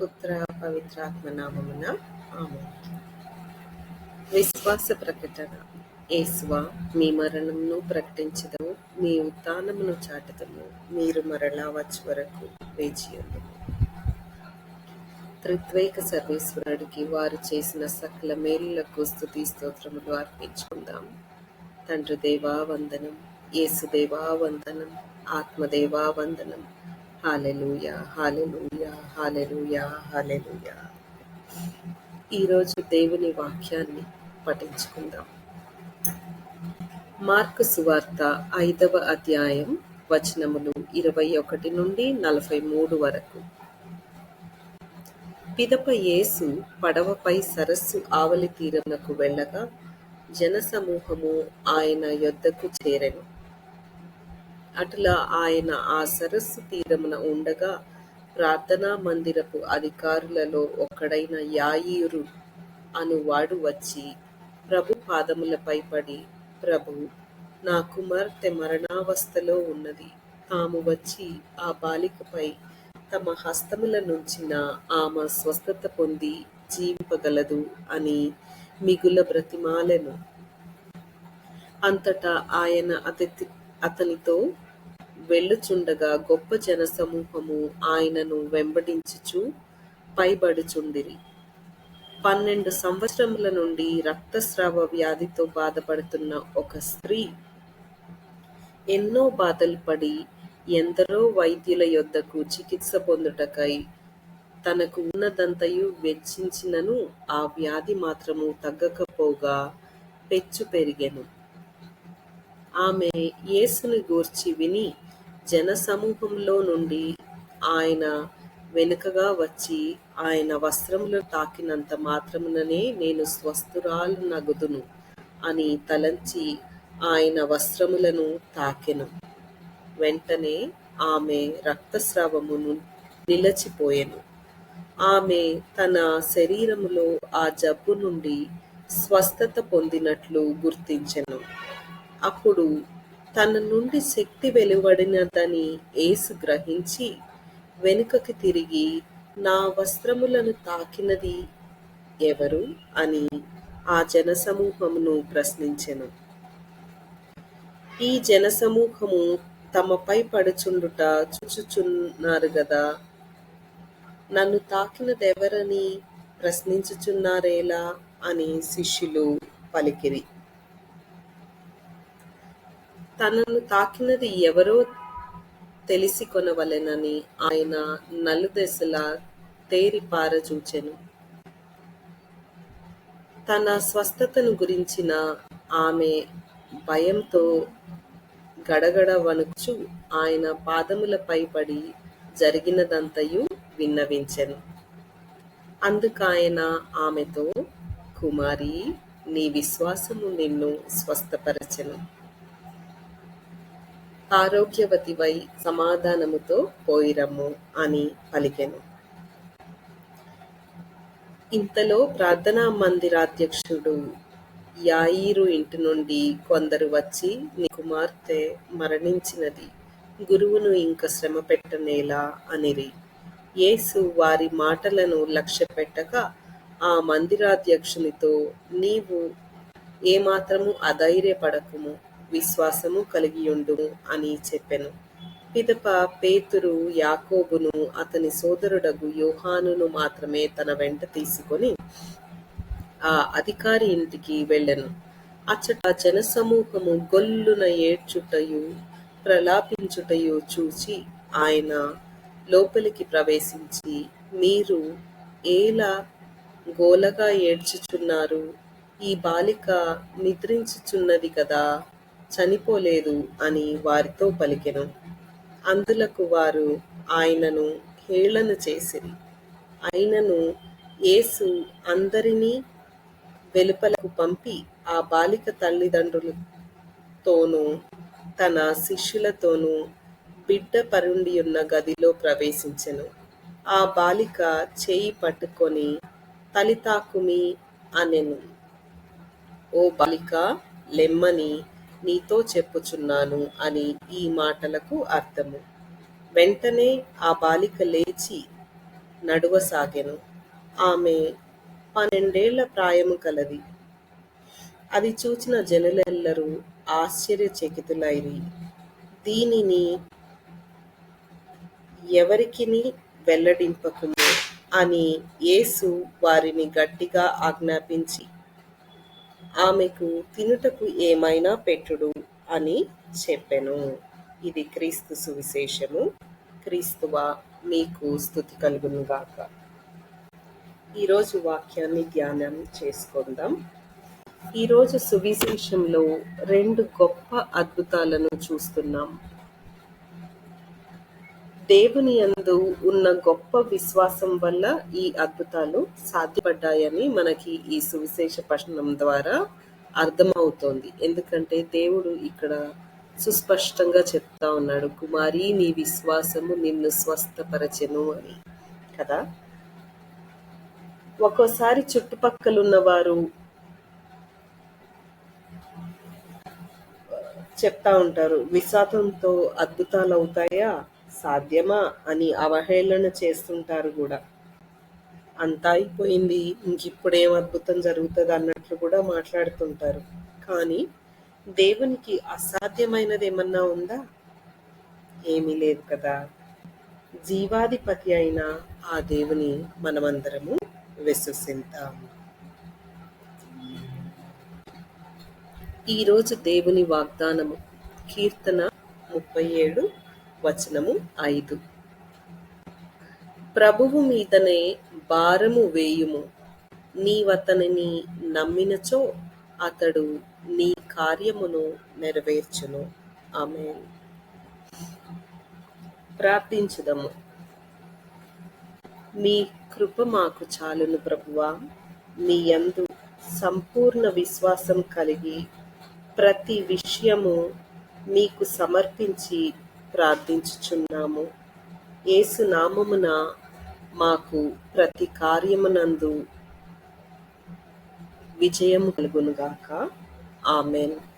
పుత్ర పవిత్రాత్మ నామమున ఆమె విశ్వాస ప్రకటన. ఏస్వా మీ మరణమును ప్రకటించదము మీ ఉత్థానమును చాటదము మీరు మరలా వచ్చి వరకు వేచియుండుము త్రిత్వైక సర్వేశ్వరుడికి వారు చేసిన సకల మేలులకు స్థుతి స్తోత్రములు అర్పించుకుందాం. తండ్రి దేవా వందనం యేసుదేవా వందనం ఆత్మదేవా వందనం హాలెలూయ హాలెలూయ హాలెలుయా హాలెలుయా. ఈరోజు దేవుని వాక్యాన్ని పఠించుకుందాం. మార్కు సువార్త ఐదవ అధ్యాయం వచనములు ఇరవై ఒకటి నుండి నలభై మూడు వరకు. పిదప యేసు పడవపై సరస్సు ఆవలి తీరమునకు వెళ్ళగా జనసమూహము ఆయన యొద్దకు చేరెను. అట్లా ఆయన ఆ సరస్సు తీరమున ఉండగా ప్రార్థనా మందిరపు అధికారులలో ఒకడైన యాయీరు అనువాడు వచ్చి ప్రభు పాదములపై పడి ప్రభు నా కుమార్తె మరణావస్థలో ఉన్నది. తాము వచ్చి ఆ బాలికపై తమ హస్తముల నుంచిన ఆమె స్వస్థత పొంది జీవింపగలదు అని మిగుల బ్రతిమాలెను. అంతటా ఆయన అతని అతనితో వెళ్ళుచుండగా గొప్ప జనసమూహము ఆయనను వెంబడించుచు పైబడుచుండిరి. పన్నెండు సంవత్సరముల నుండి రక్తస్రావ వ్యాధితో బాధపడుతున్న ఒక స్త్రీ ఎన్నో బాధలు పడి ఎందరో వైద్యుల యొద్దకు చికిత్స పొందుటకై తనకు ఉన్నదంతయు వెచ్చించినను ఆ వ్యాధి మాత్రము తగ్గకపోగా పెచ్చు పెరిగెను ఆమె యేసుని గూర్చి విని జనసమూహంలో నుండి ఆయన వెనుకగా వచ్చి ఆయన వస్త్రములు తాకినంత మాత్రముననే నేను స్వస్థురాలు నగుదును అని తలంచి ఆయన వస్త్రములను తాకెను. వెంటనే ఆమె రక్తస్రావమును నిలచిపోయెను. ఆమె తన శరీరములో ఆ జబ్బు నుండి స్వస్థత పొందినట్లు గుర్తించెను. అప్పుడు తన నుండి శక్తి వెలువడినదని యేసు గ్రహించి వెనుకకి తిరిగి నా వస్త్రములను తాకినది ఎవరు అని ఆ జనసమూహమును ప్రశ్నించెను. ఈ జనసమూహము తమపై పడుచుండుట చూచుచున్నారు గదా నన్ను తాకినదెవరని ప్రశ్నించుచున్నారేలా అని శిష్యులు పలికిరి. తనను తాకినది ఎవరో తెలిసి కొనవలెనని ఆయన నలుదెసలా తేరిపారచూచెను తన స్వస్థతను గురించిన ఆమె భయంతో గడగడ వణుచు ఆయన పాదములపై పడి జరిగినదంతయు విన్నవించెను. అందుకాయన ఆమెతో కుమారి నీ విశ్వాసము నిన్ను స్వస్థపరచెను. ఆరోగ్యవతివై సమాధానముతో పోయిరమ్ము అని పలికెను. ఇంతలో ప్రార్థనా మందిరాధ్యక్షుడు యాయీరు ఇంటి నుండి కొందరు వచ్చి నీ కుమార్తె మరణించినది. గురువును ఇంక శ్రమ పెట్టనేలా అనిరి. యేసు వారి మాటలను లక్ష్య పెట్టక ఆ మందిరాధ్యక్షునితో నీవు ఏమాత్రము అధైర్యపడకుము. విశ్వాసము కలిగియుండుము అని చెప్పెను. పిదప పేతురు యాకోబును అతని సోదరుడగు యోహానును మాత్రమే తన వెంట తీసుకొని ఆ అధికారి ఇంటికి వెళ్ళెను. అచ్చట జనసమూహము గొల్లున ఏడ్చుటయు ప్రలాపించుటయు చూచి ఆయన లోపలికి ప్రవేశించి మీరు ఏలా గోలగా ఏడ్చుచున్నారు? ఈ బాలిక నిద్రించుచున్నది కదా? చనిపోలేదు అని వారితో పలికెను. అందులకు వారు ఆయనను హేళన చేసిరి. అయినను యేసు అందరినీ వెలుపలకు పంపి ఆ బాలిక తల్లిదండ్రులతోనూ తన శిష్యులతోనూ బిడ్డ పరుండి ఉన్న గదిలో ప్రవేశించెను. ఆ బాలిక చేయి పట్టుకొని తలితాకుమి అనెను. ఓ బాలిక లెమ్మని నీతో చెప్పుచున్నాను అని ఈ మాటలకు అర్థము. వెంటనే ఆ బాలిక లేచి నడువసాగెను. ఆమె పన్నెండేళ్ళ ప్రాయము కలది. అది చూచిన జనులెల్లరూ ఆశ్చర్యచకితులైరి. దీనిని ఎవరికిని వెల్లడింపకుము అని యేసు వారిని గట్టిగా ఆజ్ఞాపించి ఆమెకు తినుటకు ఏమైనా పెట్టుడు అని చెప్పెను. ఇది క్రీస్తు సువిశేషము. క్రీస్తువా మీకు స్థుతి కలుగును గాక. ఈరోజు వాక్యాన్ని ధ్యానం చేసుకుందాం. ఈరోజు సువిశేషంలో రెండు గొప్ప అద్భుతాలను చూస్తున్నాం. దేవుని యందు ఉన్న గొప్ప విశ్వాసం వల్ల ఈ అద్భుతాలు సాధ్యపడ్డాయని మనకి ఈ సువిశేష పఠనం ద్వారా అర్థమవుతోంది. ఎందుకంటే దేవుడు ఇక్కడ సుస్పష్టంగా చెప్తా ఉన్నాడు కుమారి నీ విశ్వాసము నిన్ను స్వస్థపరచెను అని. కదా? ఒక్కోసారి చుట్టుపక్కలున్న వారు చెప్తా ఉంటారు విషాదంతో అద్భుతాలు అవుతాయా సాధ్యమా అని అవహేళన చేస్తుంటారు కూడా. అంతా అయిపోయింది. ఇంకిప్పుడేం అద్భుతం జరుగుతుంది అన్నట్లు కూడా మాట్లాడుతుంటారు. కానీ దేవునికి అసాధ్యమైనది ఏమన్నా ఉందా? ఏమీ లేదు కదా. జీవాధిపతి అయిన ఆ దేవుని మనమందరము విశ్వసిద్దాం. ఈరోజు దేవుని వాగ్దానము కీర్తన ముప్పై ఏడు వచనము ఐదు. ప్రభువు మీదనే భారము వేయుము. నీవతనిని నమ్మినచో అతడు నీ కార్యమును నెరవేర్చును. ఆమె ప్రార్థించుదము. మీ కృప మాకు చాలును ప్రభువా. మీ యందు సంపూర్ణ విశ్వాసం కలిగి ప్రతి విషయము మీకు సమర్పించి ప్రార్థించుచున్నాము. యేసు నామమున మాకు ప్రతి కార్యమునందు విజయం కలుగునుగాక. ఆమెన్.